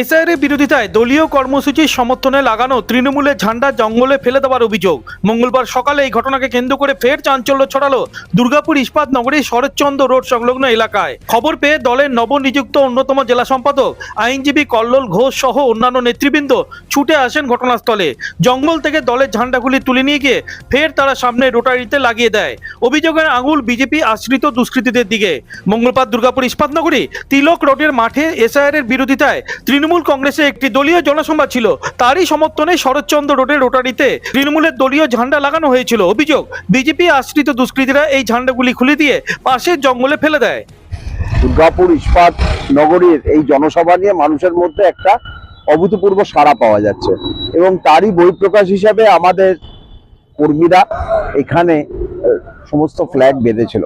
এসআইয়ের বিরোধিতায় দলীয় কর্মসূচির সমর্থনে লাগানো তৃণমূলের ঝান্ডা জঙ্গলে ফেলে দেওয়ার অভিযোগ। মঙ্গলবার সকালে এই ঘটনাকে কেন্দ্র করে ফের চাঞ্চল্য ছড়ালো দুর্গাপুর ইস্পাত নগরীর শরৎচন্দ্র রোড সংলগ্ন এলাকায়। খবর পেয়ে দলের নবনিযুক্ত অন্যতম জেলা সম্পাদক, আইনজীবী কল্লোল ঘোষ সহ অন্যান্য নেতৃবৃন্দ ছুটে আসেন ঘটনাস্থলে। জঙ্গল থেকে দলের ঝান্ডাগুলি তুলে নিয়ে গিয়ে ফের তারা সামনে রোটারিতে লাগিয়ে দেয়। অভিযোগের আঙুল বিজেপি আশ্রিত দুষ্কৃতীদের দিকে। মঙ্গলবার দুর্গাপুর ইস্পাত নগরী তিলক রোডের মাঠে এসআইআর এর বিরোধিতায় কংগ্রেসের একটি দলীয় জনসভা ছিল। তারই সমর্থনে শরৎচন্দ্র রোডের রোটারিতে তৃণমূলের দলীয় ঝান্ডা লাগানো হয়েছিল। অভিযোগ, বিজেপি আশ্রিত দুষ্কৃতীরা এই ঝান্ডাগুলি খুলে দিয়ে পাশের জঙ্গলে ফেলে দেয়। দুর্গাপুর ইস্পাত নগরীর এই জনসভা নিয়ে মানুষের মধ্যে একটা অভূতপূর্ব সাড়া পাওয়া যাচ্ছে। এবং তারই বহিঃপ্রকাশ হিসাবে আমাদের কর্মীরা এখানে সমস্ত ফ্ল্যাগ বেঁধেছিল।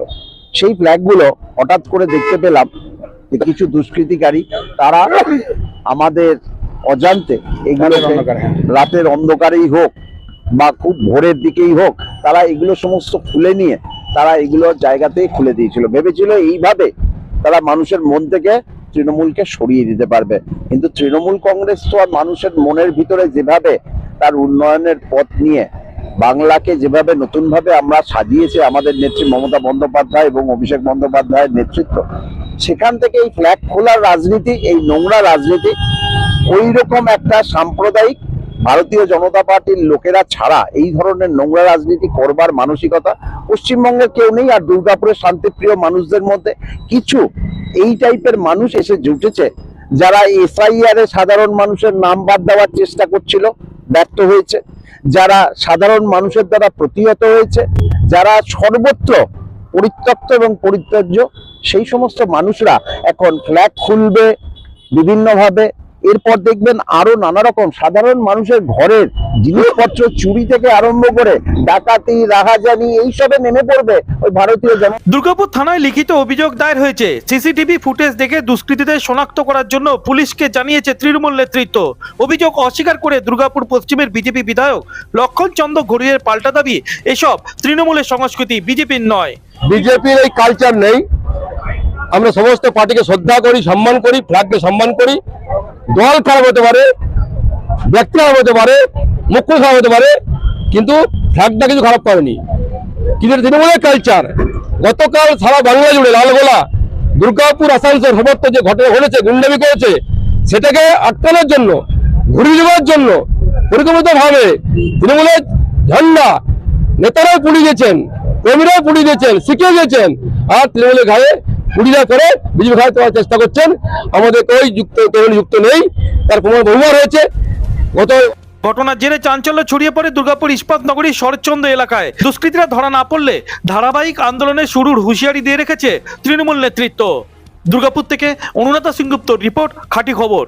সেই ফ্ল্যাগগুলো হঠাৎ করে দেখতে পেলাম যে কিছু দুষ্কৃতিকারী, তারা আমাদের অজান্তে এগুলো রাতের অন্ধকারেই হোক বা খুব ভোরের দিকেই হোক তারা এগুলো সমস্ত খুলে নিয়ে তারা এগুলো জায়গাতেই খুলে দিয়েছিল। ভেবেছিল এইভাবে তারা মানুষের মন থেকে তৃণমূলকে সরিয়ে দিতে পারবে। কিন্তু তৃণমূল কংগ্রেস তো আর মানুষের মনের ভিতরে যেভাবে তার উন্নয়নের পথ নিয়ে বাংলাকে যেভাবে নতুনভাবে আমরা সাজিয়েছে আমাদের নেত্রী মমতা বন্দ্যোপাধ্যায় এবং অভিষেক বন্দ্যোপাধ্যায়ের নেতৃত্ব সেখান থেকে এই ফ্ল্যাগ খোলার রাজনীতি, এই নোংরা রাজনীতি ওই রকম একটা সাম্প্রদায়িক ভারতীয় জনতা পার্টির লোকেরা ছাড়া এই ধরনের নোংরা রাজনীতি করবার মানসিকতা পশ্চিমবঙ্গের কেউ নেই আর দুর্গাপুরের শান্তিপ্রিয় মানুষদের মধ্যে কিছু এই টাইপের মানুষ এসে জুটেছে যারা এসআইআর এ সাধারণ মানুষের নাম বাদ দেওয়ার চেষ্টা করছিল, ব্যর্থ হয়েছে। যারা সাধারণ মানুষের দ্বারা প্রতিহত হয়েছে, যারা সর্বত্র পরিত্যক্ত এবং পরিত্যাজ্য, সেই সমস্ত মানুষরা এখন ফ্ল্যাট খুলবে বিভিন্নভাবে। এরপর দেখবেন আরও নানা রকম সাধারণ মানুষের ঘরের জিনিসপত্র চুরি থেকে আরম্ভ করে ডাকাতি, রাহাজানি, এইসবে নেমে পড়বে ওই ভারতীয় জন দুর্গাপুর থানায় লিখিত অভিযোগ দায়ের হয়েছে। সিসিটিভি ফুটেজ দেখে দুষ্কৃতীদের শনাক্ত করার জন্য পুলিশকে জানিয়েছে তৃণমূল নেতৃত্ব। অভিযোগ অস্বীকার করে দুর্গাপুর পশ্চিমের বিজেপি বিধায়ক লক্ষণ চন্দ্র ঘড়িয়ের পাল্টা দাবি, এসব তৃণমূলের সংস্কৃতি, বিজেপির নয়। বিজেপির এই কালচার নেই। আমরা সমস্ত পার্টিকে শ্রদ্ধা করি, সম্মান করি ফ্ল্যাগকে সম্মান করি। দল খারাপ হতে পারে, ব্যক্তি খারাপ হতে পারে মুখ্য খারাপ হতে পারে, কিন্তু ফ্ল্যাগটা কিছু খারাপ করেনি। কিন্তু তৃণমূলের কালচার গতকাল সারা বাংলা জুড়ে লালগোলা, দুর্গাপুর, আসানসোল সমস্ত যে ঘটনা ঘটেছে, গুন্ডামি করেছে, সেটাকে আটকানোর জন্য, ঘুরিয়ে দেওয়ার জন্য পরিকল্পিতভাবে তৃণমূলের ঝান্ডা নেতারাও পুড়িয়ে গেছেন কর্মীরাও পুড়িয়ে দিয়েছেন, শিখিয়ে দিয়েছেন। আর তৃণমূলের ঘায়ে পুড়িয়া করে বিজেপি ঘায়ে তোলার চেষ্টা করছেন। আমাদের কেউ যুক্ত, তরুণ যুক্ত নেই, তার প্রমাণ বহুবার হয়েছে। গত ঘটনার জেরে চাঞ্চল্য ছড়িয়ে পড়ে দুর্গাপুর ইস্পাত নগরীর শরৎচন্দ্র এলাকায়। দুষ্কৃতীরা ধরা না পড়লে ধারাবাহিক আন্দোলনের শুরুর হুঁশিয়ারি দিয়ে রেখেছে তৃণমূল নেতৃত্ব। দুর্গাপুর থেকে অনুরাধা সিংগুপ্ত রিপোর্ট, খাঁটি খবর।